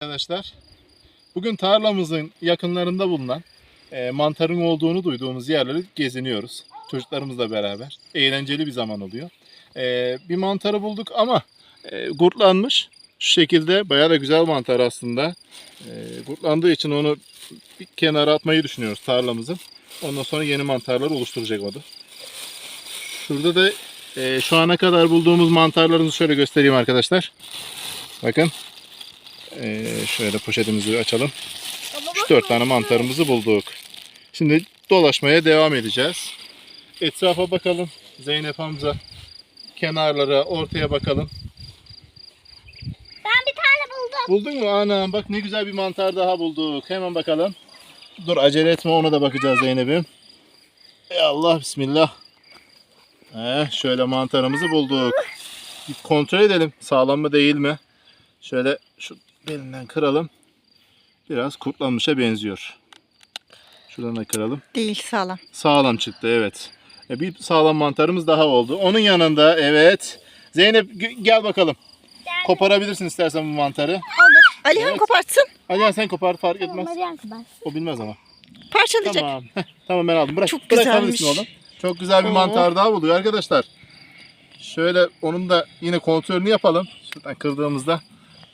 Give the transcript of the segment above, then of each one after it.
Arkadaşlar, bugün tarlamızın yakınlarında bulunan e, mantarın olduğunu duyduğumuz yerleri geziniyoruz. Çocuklarımızla beraber. Eğlenceli bir zaman oluyor. E, bir mantarı bulduk ama e, gurtlanmış. Şu şekilde bayağı da güzel mantar aslında. E, gurtlandığı için onu bir kenara atmayı düşünüyoruz tarlamızın. Ondan sonra yeni mantarlar oluşturacak o da. Şurada da e, şu ana kadar bulduğumuz mantarlarımızı şöyle göstereyim arkadaşlar. Bakın. Ee, şöyle poşetimizi açalım. 3-4 tane mantarımızı bulduk. Şimdi dolaşmaya devam edeceğiz. Etrafa bakalım. Zeynep Hamza. Kenarlara, ortaya bakalım. Ben bir tane buldum. Buldun mu? Anam bak ne güzel bir mantar daha bulduk. Hemen bakalım. Dur acele etme ona da bakacağız Zeynep'im. Ey Allah bismillah. Heh, şöyle mantarımızı bulduk. Bir kontrol edelim. Sağlam mı değil mi? Şöyle şu belinden kıralım. Biraz kurtlanmışa benziyor. Şuradan da kıralım. Değil sağlam. Sağlam çıktı evet. E, Bir sağlam mantarımız daha oldu. Onun yanında evet. Zeynep gel bakalım. Koparabilirsin istersen bu mantarı. Alihan Evet. kopartsın. Alihan sen kopar fark etmez. Marian kadar. O bilmez ama. Parçalayacak. Tamam. Tamam ben aldım. Bırak. Çok güzelmiş. oğlum. Çok güzel bir Oo. mantar daha buluyor arkadaşlar. Şöyle onun da yine kontrolünü yapalım. Şuradan kırdığımızda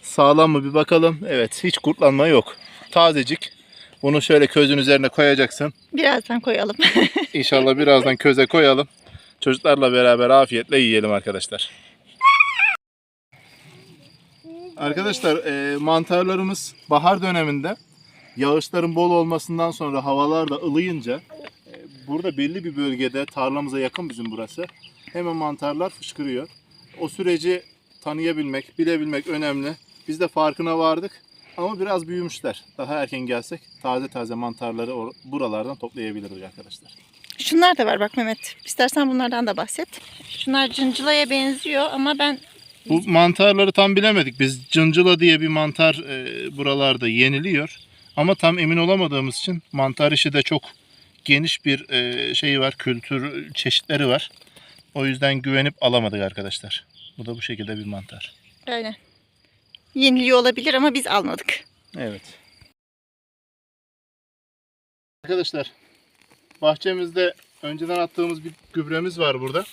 sağlam mı bir bakalım. Evet hiç kurtlanma yok. Tazecik. Bunu şöyle közün üzerine koyacaksın. Birazdan koyalım. İnşallah birazdan köze koyalım. Çocuklarla beraber afiyetle yiyelim arkadaşlar. Arkadaşlar e, mantarlarımız bahar döneminde yağışların bol olmasından sonra havalar da ılıyınca e, burada belli bir bölgede tarlamıza yakın bizim burası. Hemen mantarlar fışkırıyor. O süreci tanıyabilmek, bilebilmek önemli. Biz de farkına vardık ama biraz büyümüşler. Daha erken gelsek taze taze mantarları buralardan toplayabiliriz arkadaşlar. Şunlar da var bak Mehmet. İstersen bunlardan da bahset. Şunlar cıncılaya benziyor ama ben Bu mantarları tam bilemedik. Biz cıncıla diye bir mantar e, buralarda yeniliyor. Ama tam emin olamadığımız için mantar işi de çok geniş bir e, şey var, kültür çeşitleri var. O yüzden güvenip alamadık arkadaşlar. Bu da bu şekilde bir mantar. aynen. Yeniliyor olabilir ama biz almadık. Evet. Arkadaşlar bahçemizde önceden attığımız bir gübremiz var burada.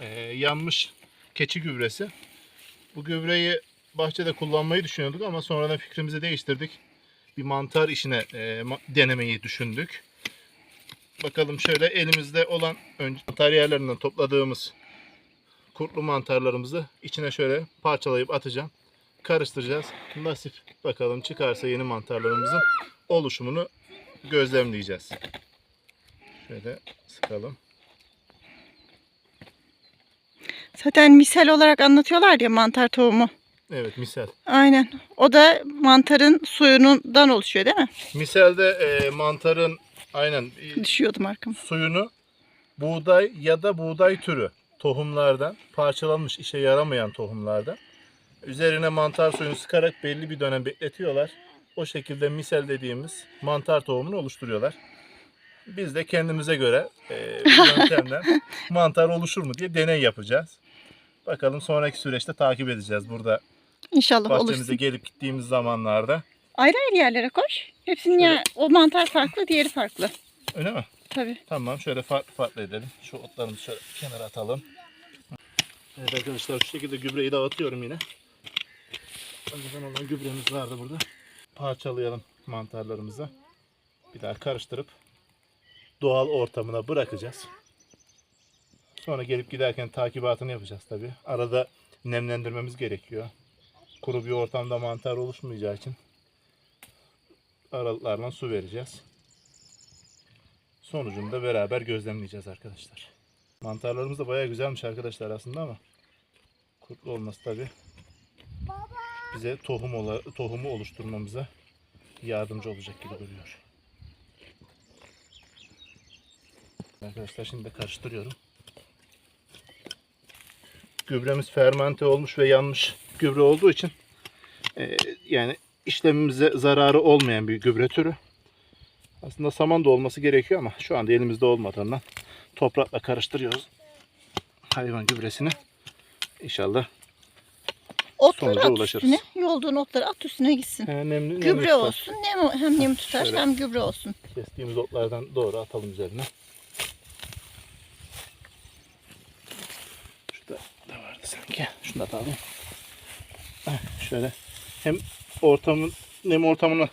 Ee, yanmış keçi gübresi. Bu gübreyi bahçede kullanmayı düşünüyorduk ama sonradan fikrimizi değiştirdik. Bir mantar işine e, denemeyi düşündük. Bakalım şöyle elimizde olan önce mantar yerlerinden topladığımız kurtlu mantarlarımızı içine şöyle parçalayıp atacağım karıştıracağız. Nasip bakalım çıkarsa yeni mantarlarımızın oluşumunu gözlemleyeceğiz. Şöyle sıkalım. Zaten misal olarak anlatıyorlar ya mantar tohumu. Evet misal. Aynen. O da mantarın suyundan oluşuyor değil mi? Misalde e, mantarın aynen e, Düşüyordum arkama. suyunu buğday ya da buğday türü tohumlardan parçalanmış işe yaramayan tohumlardan üzerine mantar suyunu sıkarak belli bir dönem bekletiyorlar. O şekilde misal dediğimiz mantar tohumunu oluşturuyorlar. Biz de kendimize göre e, bu yöntemden mantar oluşur mu diye deney yapacağız. Bakalım sonraki süreçte takip edeceğiz burada İnşallah bahçemize olursun. gelip gittiğimiz zamanlarda. Ayrı ayrı yerlere koş. Hepsinin ya o mantar farklı, diğeri farklı. Öyle mi? Tabii. Tamam şöyle farklı farklı edelim. Şu otlarımızı şöyle kenara atalım. Evet arkadaşlar şu şekilde gübreyi dağıtıyorum yine. Önceden olan gübremiz vardı burada. Parçalayalım mantarlarımızı. Bir daha karıştırıp doğal ortamına bırakacağız. Sonra gelip giderken takibatını yapacağız tabi. Arada nemlendirmemiz gerekiyor. Kuru bir ortamda mantar oluşmayacağı için aralıklarla su vereceğiz. Sonucunu da beraber gözlemleyeceğiz arkadaşlar. Mantarlarımız da bayağı güzelmiş arkadaşlar aslında ama kurtlu olması tabi bize tohum ola, tohumu oluşturmamıza yardımcı olacak gibi duruyor. Arkadaşlar şimdi de karıştırıyorum. Gübremiz fermente olmuş ve yanmış gübre olduğu için e, yani işlemimize zararı olmayan bir gübre türü. Aslında saman da olması gerekiyor ama şu anda elimizde olmadığından toprakla karıştırıyoruz hayvan gübresini. İnşallah Otları sonuca at ulaşırız. üstüne. Yolduğun otları at üstüne gitsin. He, nemli, nemli Gübre tutar. olsun. Nem, hem nem tutar Şöyle. hem gübre olsun. Kestiğimiz otlardan doğru atalım üzerine. Şurada da vardı sanki. Şunu da atalım. Şöyle hem ortamın nem ortamını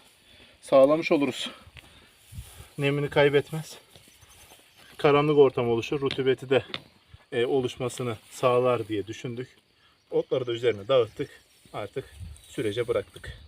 sağlamış oluruz. Nemini kaybetmez. Karanlık ortam oluşur. Rutubeti de e, oluşmasını sağlar diye düşündük. Otları da üzerine dağıttık. Artık sürece bıraktık.